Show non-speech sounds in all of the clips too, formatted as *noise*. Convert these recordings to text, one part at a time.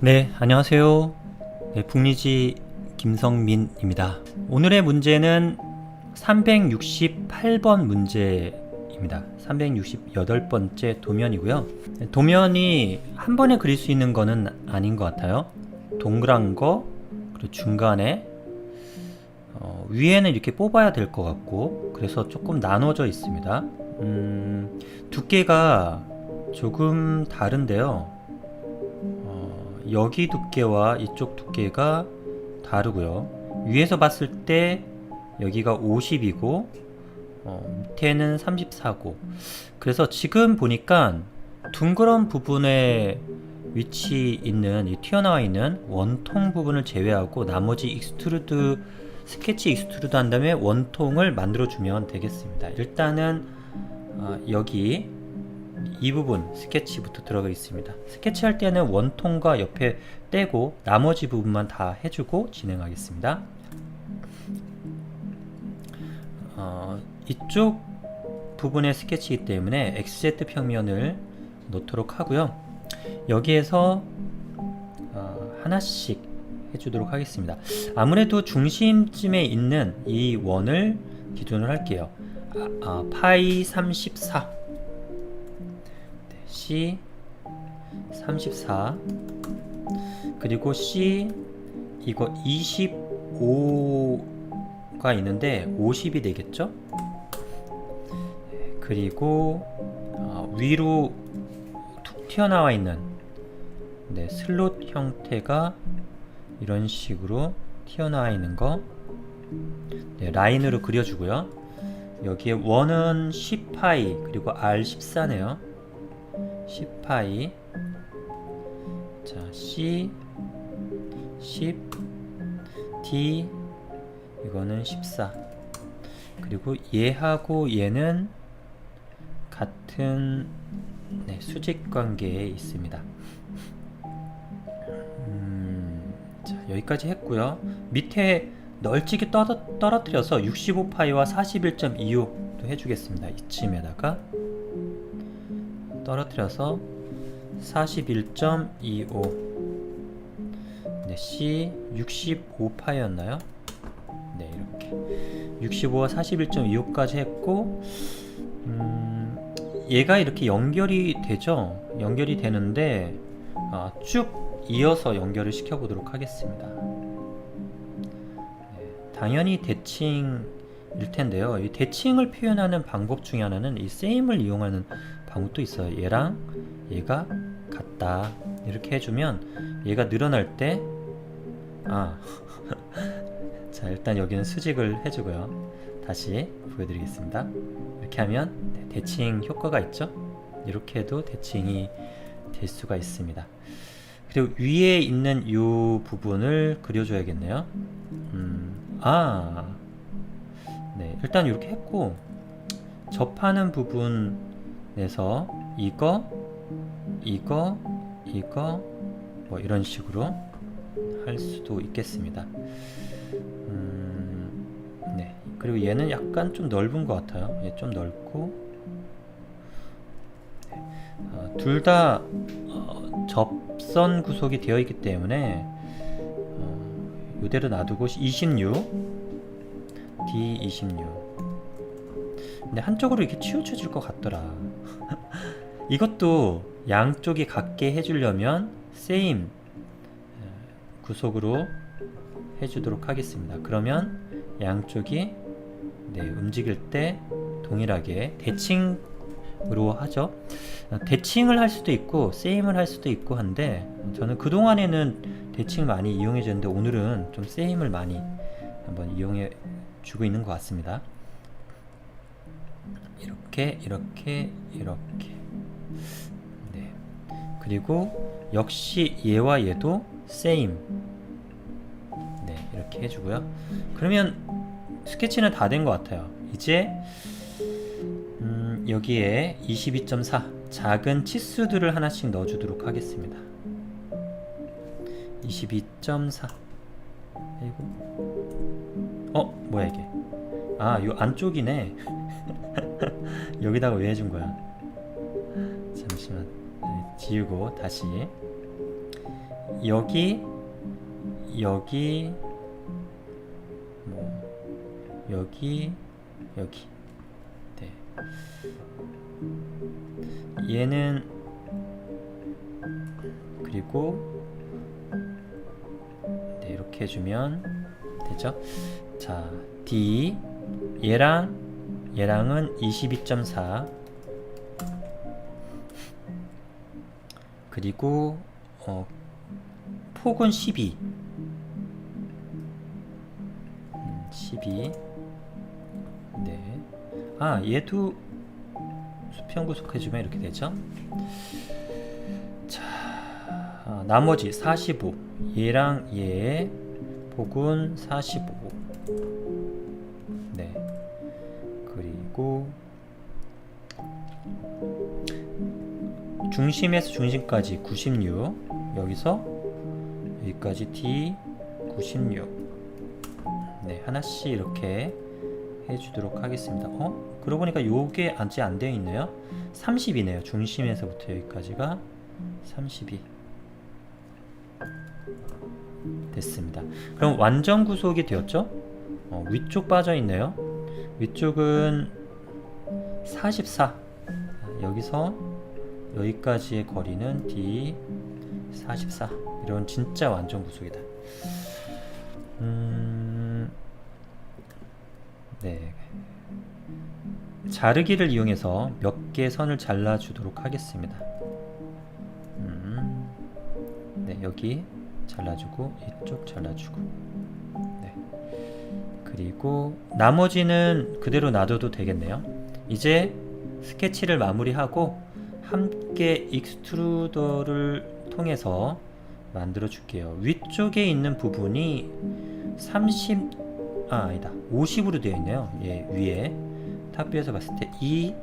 네, 안녕하세요. 네, 북리지 김성민입니다. 오늘의 문제는 368번 문제입니다. 368번째 도면이고요. 네, 도면이 한 번에 그릴 수 있는 거는 아닌 것 같아요. 동그란 거, 그리고 중간에 어, 위에는 이렇게 뽑아야 될 것 같고, 그래서 조금 나눠져 있습니다. 음, 두께가 조금 다른데요. 어, 여기 두께와 이쪽 두께가 다르고요. 위에서 봤을 때 여기가 50이고 어, 밑에는 34고 그래서 지금 보니까 둥그런 부분에 위치 있는 이 튀어나와 있는 원통 부분을 제외하고 나머지 익스트루드 스케치 익스트루드 한 다음에 원통을 만들어 주면 되겠습니다. 일단은 어, 여기 이 부분 스케치부터 들어가 있습니다. 스케치 할 때는 원통과 옆에 떼고 나머지 부분만 다 해주고 진행하겠습니다. 어, 이쪽 부분의 스케치이기 때문에 XZ 평면을 놓도록 하고요. 여기에서 어, 하나씩 해주도록 하겠습니다. 아무래도 중심쯤에 있는 이 원을 기준으로 할게요. 아, 아, 파이 34 네, C 34 그리고 C 이거 25가 있는데 50이 되겠죠? 네, 그리고 어, 위로 툭 튀어나와 있는 네, 슬롯 형태가 이런 식으로 튀어나와 있는 거 네, 라인으로 그려주고요. 여기에 원은 10파이 그리고 R14네요. 10파이 자 C 10 D 이거는 14 그리고 얘하고 얘는 같은 네, 수직 관계에 있습니다. 음, 자 여기까지 했고요. 밑에 널찍이 떨어, 떨어뜨려서 65파이와 41.25도 해주겠습니다. 이쯤에다가 떨어뜨려서 41.25 네, C 65파이였나요? 네, 이렇게 65와 41.25까지 했고 음, 얘가 이렇게 연결이 되죠? 연결이 되는데 아, 쭉 이어서 연결을 시켜 보도록 하겠습니다. 네, 당연히 대칭 일 텐데요. 이 대칭을 표현하는 방법 중에 하나는 이 세임을 이용하는 방법도 있어요. 얘랑 얘가 같다 이렇게 해주면 얘가 늘어날 때 아. *laughs* 자 일단 여기는 수직을 해주고요. 다시 보여드리겠습니다. 이렇게 하면 네, 대칭 효과가 있죠. 이렇게 해도 대칭이 될 수가 있습니다. 그리고 위에 있는 이 부분을 그려줘야겠네요. 음, 아, 네, 일단 이렇게 했고 접하는 부분 에서 이거, 이거, 이거 뭐 이런 식으로 할 수도 있겠습니다. 음, 네, 그리고 얘는 약간 좀 넓은 것 같아요. 얘 좀 넓고. 어, 둘다 어, 접선 구속이 되어 있기 때문에 어, 이대로 놔두고 26 D26 근데 한쪽으로 이렇게 치우쳐질 것 같더라 *laughs* 이것도 양쪽이 같게 해주려면 same 어, 구속으로 해주도록 하겠습니다 그러면 양쪽이 네, 움직일 때 동일하게 대칭으로 하죠 어, 대칭을 할 수도 있고 세임을 할 수도 있고 한데 저는 그 동안에는 대칭을 많이 이용해 줬는데 오늘은 좀 세임을 많이 한번 이용해 주고 있는 것 같습니다. 이렇게 이렇게 이렇게. 네. 그리고 역시 얘와 얘도 same. 네 이렇게 해주고요. 그러면 스케치는 다 된 것 같아요. 이제 음, 여기에 22.4 작은 치수들을 하나씩 넣어주도록 하겠습니다. 22.4 그리고. 어 뭐야 이게? 아요 안쪽이네 *laughs* 여기다가 왜 해준 거야? 잠시만. 네, 지우고 다시. 여기 여기 뭐 여기 여기. 네. 얘는 그리고 네 이렇게 해주면 되죠? 자 D. 얘랑 얘랑은 22.4 그리고 어, 폭은 12 음, 12 네. 아 얘도 수평 구속해주면 이렇게 되죠? 자 아, 나머지 45 얘랑 얘 폭은 45 중심에서 중심까지 96 여기서 여기까지 D 96 네, 하나씩 이렇게 해주도록 하겠습니다. 어? 그러고 보니까 요게 아직 안 되어 있네요. 30이네요. 중심에서부터 여기까지가 32 됐습니다. 그럼 완전 구속이 되었죠? 어, 위쪽 빠져 있네요. 위쪽은 44 여기서 여기까지의 거리는 D 44 이런 진짜 완전 구속이다. 음, 네. 자르기를 이용해서 몇 개 선을 잘라 주도록 하겠습니다. 음, 네, 여기 잘라주고 이쪽 잘라주고 네. 그리고 나머지는 그대로 놔둬도 되겠네요. 이제 스케치를 마무리하고 함께 익스트루더를 통해서 만들어 줄게요. 위쪽에 있는 부분이 30, 아, 아니다. 50으로 되어 있네요. 예, 위에. 탑뷰에서 봤을 때이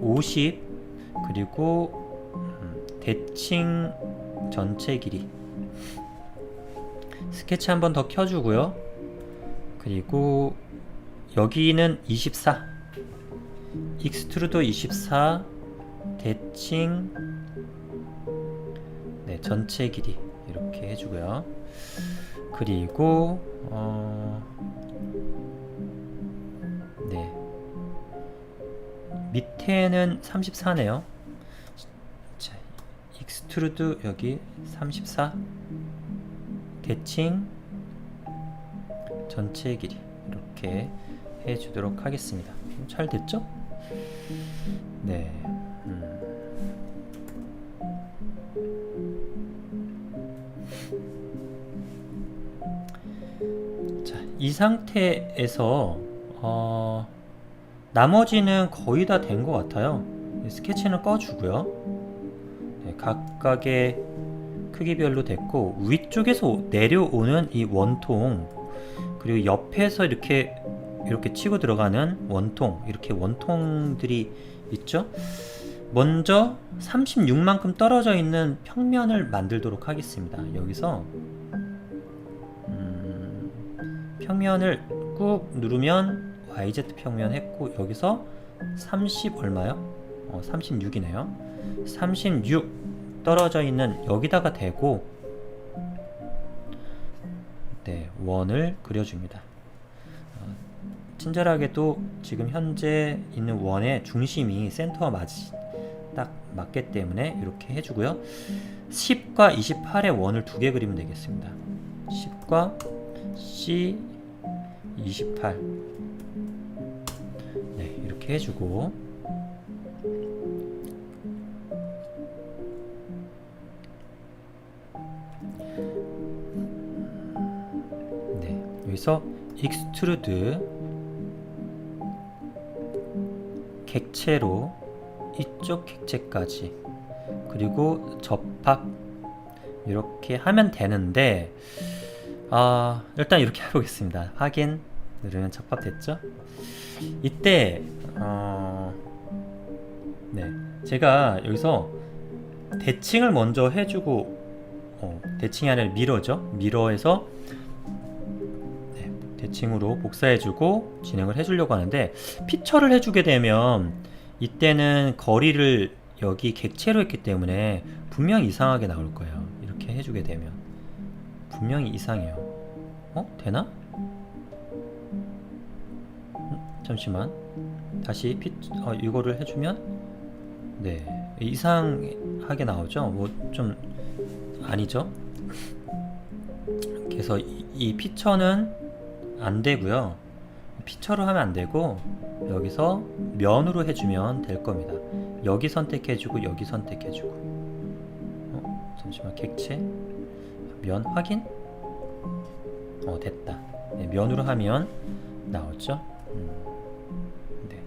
50, 그리고 음, 대칭 전체 길이. 스케치 한 번 더 켜주고요. 그리고 여기는 24. 익스트루더 24, 대칭, 네, 전체 길이. 이렇게 해주고요. 그리고 어, 네 밑에는 34네요. 자, 익스트루드 여기 34 대칭 전체 길이 이렇게 해주도록 하겠습니다. 잘 됐죠? 네. 이 상태에서 어, 나머지는 거의 다 된 것 같아요. 스케치는 꺼주고요. 네, 각각의 크기별로 됐고 위쪽에서 내려오는 이 원통 그리고 옆에서 이렇게 이렇게 치고 들어가는 원통 이렇게 원통들이 있죠. 먼저 36만큼 떨어져 있는 평면을 만들도록 하겠습니다. 여기서 음, 평면을 꾹 누르면 YZ 평면 했고 여기서 30 얼마요? 어, 36이네요. 36 떨어져 있는 여기다가 대고 네 원을 그려줍니다. 어, 친절하게도 지금 현재 있는 원의 중심이 센터와 맞이 딱 맞기 때문에 이렇게 해주고요. 10과 28의 원을 두 개 그리면 되겠습니다. 10과 C 28 네, 이렇게 해주고. 네, 여기서 익스트루드 객체로 이쪽 객체까지 그리고 접합 이렇게 하면 되는데 아 일단 이렇게 해보겠습니다. 확인. 누르면 접합됐죠? 이때 어, 네. 제가 여기서 대칭을 먼저 해주고 어, 대칭이 아니라 미러죠? 미러에서 네, 대칭으로 복사해주고 진행을 해주려고 하는데 피처를 해주게 되면 이때는 거리를 여기 객체로 했기 때문에 분명 이상하게 나올 거예요. 이렇게 해주게 되면 분명히 이상해요. 어? 되나? 음, 잠시만. 다시 피, 어, 이거를 해주면 네 이상하게 나오죠. 뭐 좀 아니죠. 그래서 이, 이 피처는 안 되고요. 피처로 하면 안 되고 여기서 면으로 해주면 될 겁니다. 여기 선택해주고 여기 선택해주고. 어, 잠시만 객체 면 확인. 어 됐다. 네, 면으로 하면 나오죠. 음, 네.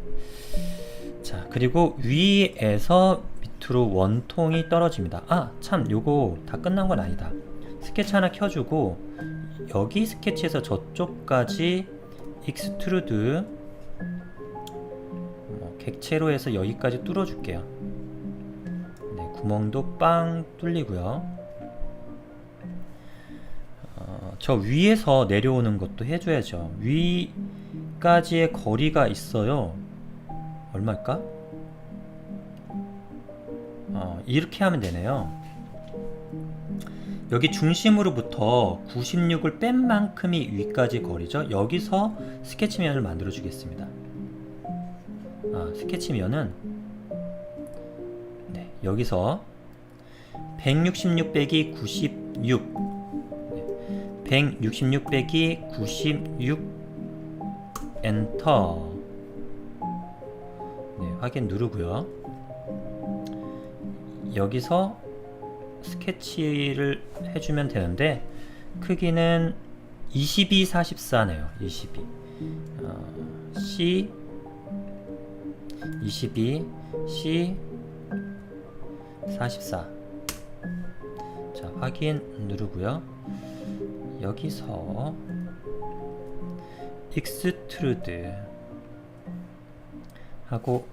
자 그리고 위에서 밑으로 원통이 떨어집니다. 아참 요거 다 끝난 건 아니다. 스케치 하나 켜주고 여기 스케치에서 저쪽까지 익스트루드 뭐 객체로 해서 여기까지 뚫어줄게요. 네, 구멍도 빵 뚫리고요. 저 위에서 내려오는 것도 해줘야죠. 위까지의 거리가 있어요. 얼마일까? 어, 이렇게 하면 되네요. 여기 중심으로부터 96을 뺀 만큼이 위까지 거리죠. 여기서 스케치면을 만들어 주겠습니다. 아, 스케치면은 네, 여기서 166 빼기 96 166 빼기 96 엔터. 네, 확인 누르고요. 여기서 스케치를 해주면 되는데 크기는 22, 44네요. 22 어, C. 22 C. 44 자, 확인 누르고요. 여기서 익스트루드 하고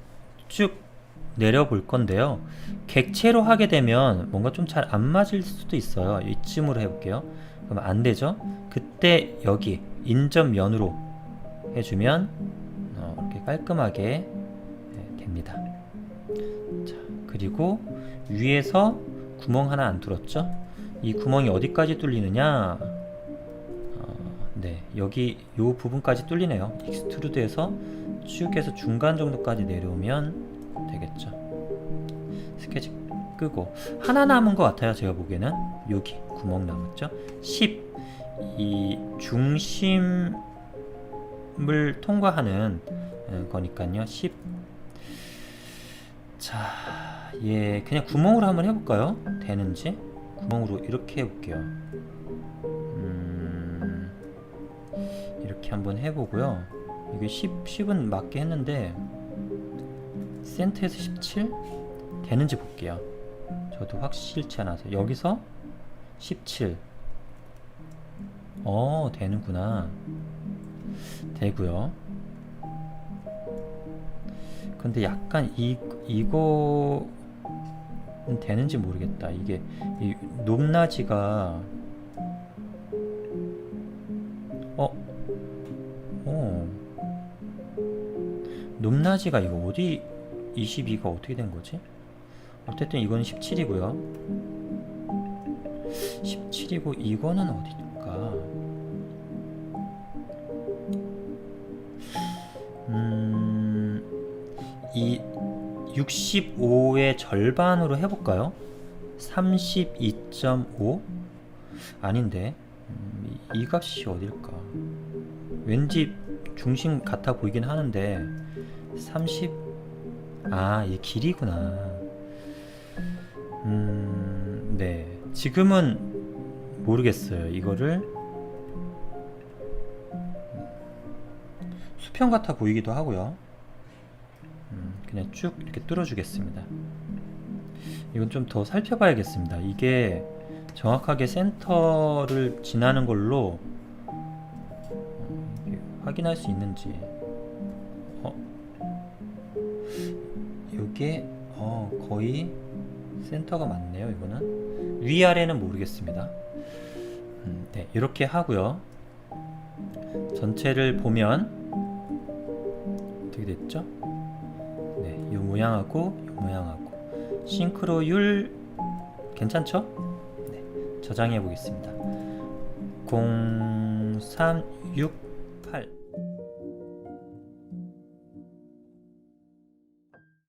쭉 내려 볼 건데요. 객체로 하게 되면 뭔가 좀 잘 안 맞을 수도 있어요. 이쯤으로 해볼게요. 그럼 안 되죠? 그때 여기 인접면으로 해주면 어, 이렇게 깔끔하게 네, 됩니다. 자, 그리고 위에서 구멍 하나 안 뚫었죠? 이 구멍이 어디까지 뚫리느냐? 어, 네, 여기 요 부분까지 뚫리네요. 익스트루드에서 쭉 해서 중간 정도까지 내려오면 되겠죠. 스케치 끄고 하나 남은 것 같아요. 제가 보기에는 여기 구멍 남았죠. 10. 이 중심을 통과하는 어, 거니까요. 10. 자, 예, 그냥 구멍으로 한번 해볼까요? 되는지 구멍으로 이렇게 해볼게요. 음, 이렇게 한번 해보고요. 이게 10, 10은 맞게 했는데 센터에서 17 되는지 볼게요. 저도 확실치 않아서 여기서 17. 어 되는구나. 되고요. 근데 약간 이 이거는 되는지 모르겠다. 이게 이 높낮이가 높낮이가 이거 어디 22가 어떻게 된 거지? 어쨌든 이건 17이고요. 17이고 이거는 어디일까? 음, 이 65의 절반으로 해볼까요? 32.5? 아닌데 음, 이, 이 값이 어딜까? 왠지 중심 같아 보이긴 하는데 30 아, 이 길이구나. 음, 네. 지금은 모르겠어요. 이거를 수평 같아 보이기도 하고요. 음, 그냥 쭉 이렇게 뚫어 주겠습니다. 이건 좀 더 살펴봐야겠습니다. 이게 정확하게 센터를 지나는 걸로 어, 이게 확인할 수 있는지. 이게 어, 거의 센터가 맞네요. 이거는 위아래는 모르겠습니다. 음, 네, 이렇게 하고요. 전체를 보면 어떻게 됐죠? 네, 이 모양하고 이 모양하고 싱크로율 괜찮죠? 네, 저장해 보겠습니다. 0368